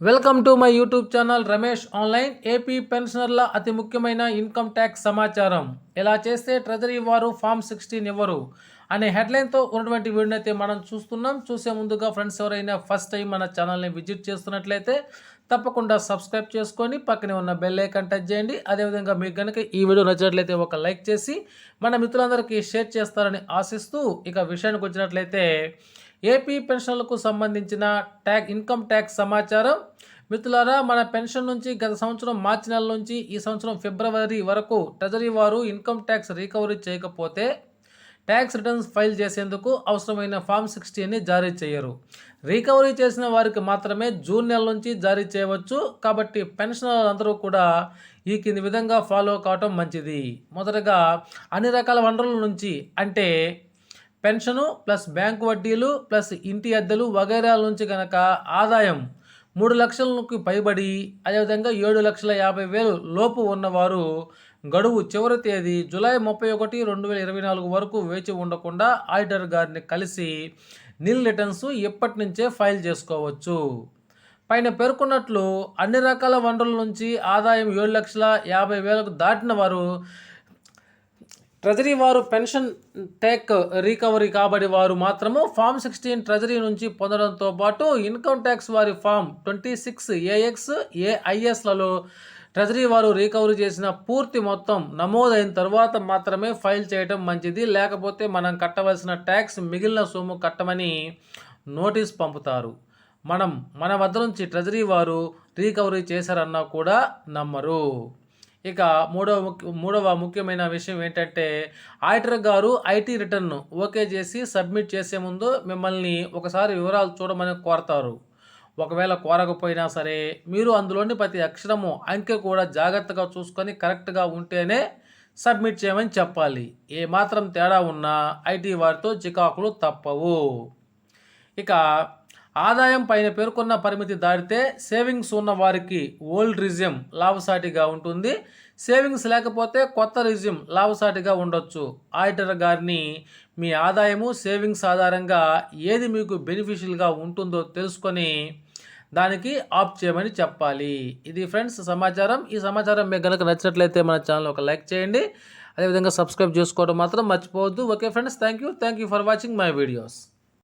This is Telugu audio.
Welcome to my YouTube channel Ramesh online AP పెన్షనర్ల అతి ముఖ్యమైన ఇన్కమ్ ట్యాక్స్ సమాచారం. ఇలా చేస్తే ట్రెజరీ వారు ఫామ్ సిక్స్టీన్ ఇవ్వరు? అనే హెడ్లైన్తో ఉన్నటువంటి వీడియోని అయితే మనం చూస్తున్నాం. చూసే ముందుగా ఫ్రెండ్స్ ఎవరైనా ఫస్ట్ టైం మన ఛానల్ని విజిట్ చేస్తున్నట్లయితే తప్పకుండా సబ్స్క్రైబ్ చేసుకొని పక్కనే ఉన్న బెల్ ఐకాన్ టచ్ చేయండి. అదేవిధంగా మీకు కనుక ఈ వీడియో నచ్చినట్లయితే ఒక లైక్ చేసి మన మిత్రులందరికీ షేర్ చేస్తారని ఆశిస్తూ ఇక విషయానికి వచ్చినట్లయితే ఏపీ పెన్షన్లకు సంబంధించిన ట్యాక్ ఇన్కమ్ ట్యాక్స్ సమాచారం. మిత్రులారా మన పెన్షన్ నుంచి గత సంవత్సరం మార్చి నెల నుంచి ఈ సంవత్సరం ఫిబ్రవరి వరకు ట్రెజరీ వారు ఇన్కమ్ ట్యాక్స్ రికవరీ చేయకపోతే ట్యాక్స్ రిటర్న్స్ ఫైల్ చేసేందుకు అవసరమైన ఫామ్ సిక్స్టీని జారీ చేయరు. రికవరీ చేసిన వారికి మాత్రమే జూన్ నెల నుంచి జారీ చేయవచ్చు. కాబట్టి పెన్షనర్లందరూ కూడా ఈ కింది విధంగా ఫాలో కావటం మంచిది. మొదటగా అన్ని రకాల వనరుల నుంచి అంటే పెన్షను ప్లస్ బ్యాంకు వడ్డీలు ప్లస్ ఇంటి అద్దెలు వగైరాల నుంచి కనుక ఆదాయం మూడు లక్షలకు పైబడి అదేవిధంగా ఏడు లక్షల యాభై వేలు లోపు ఉన్నవారు గడువు చివరి తేదీ జూలై ముప్పై ఒకటి రెండు వేల ఇరవై నాలుగు వరకు వేచి ఉండకుండా ఆడిటర్ గారిని కలిసి నిల్ రిటర్న్స్ ఇప్పటి నుంచే ఫైల్ చేసుకోవచ్చు. పైన పేర్కొన్నట్లు అన్ని రకాల వనరుల నుంచి ఆదాయం ఏడు లక్షల యాభై వేలకు దాటిన వారు ట్రెజరీ వారు పెన్షన్ టేక్ రికవరీ కాబడి వారు మాత్రము ఫామ్ సిక్స్టీన్ ట్రెజరీ నుంచి పొందడంతో పాటు ఇన్కమ్ ట్యాక్స్ వారి ఫామ్ ట్వంటీ సిక్స్ ఏఎక్స్ ఏఐఎస్లలో ట్రెజరీ వారు రికవరీ చేసిన పూర్తి మొత్తం నమోదైన తర్వాత మాత్రమే ఫైల్ చేయడం మంచిది. లేకపోతే మనం కట్టవలసిన ట్యాక్స్ మిగిలిన సొమ్ము కట్టమని నోటీస్ పంపుతారు. మనం మన వద్ద నుంచి ట్రెజరీ వారు రికవరీ చేశారన్నా కూడా నమ్మరు. ఇక మూడవ ముఖ్య మూడవ ముఖ్యమైన విషయం ఏంటంటే auditor garu IT return okay చేసి సబ్మిట్ చేసే ముందు మిమ్మల్ని ఒకసారి వివరాలు చూడమని కోరతారు. ఒకవేళ కోరకపోయినా సరే మీరు అందులోని ప్రతి అక్షరము అంకె కూడా జాగ్రత్తగా చూసుకొని కరెక్ట్గా ఉంటేనే సబ్మిట్ చేయమని చెప్పాలి. ఏ మాత్రం తేడా ఉన్నా ఐటీ వారితో చికాకులు తప్పవు. ఇక ఆదాయం పైన పేర్కొన్న పరిమితి దాటితే సేవింగ్స్ ఉన్న వారికి ఓల్డ్ రిజ్యూమ్ లాభసాటిగా ఉంటుంది. సేవింగ్స్ లేకపోతే కొత్త రిజ్యూమ్ లాభసాటిగా ఉండొచ్చు. ఆడిటర్ గారిని మీ ఆదాయము సేవింగ్స్ ఆధారంగా ఏది మీకు బెనిఫిషియల్గా ఉంటుందో తెలుసుకొని దానికి ఆప్ చేయమని చెప్పాలి. ఇది ఫ్రెండ్స్ సమాచారం. ఈ సమాచారం మీకు కనుక నచ్చినట్లయితే మన ఛానల్ ఒక లైక్ చేయండి. అదేవిధంగా సబ్స్క్రైబ్ చేసుకోవడం మాత్రం మర్చిపోవద్దు. Okay friends thank you thank you for watching my videos.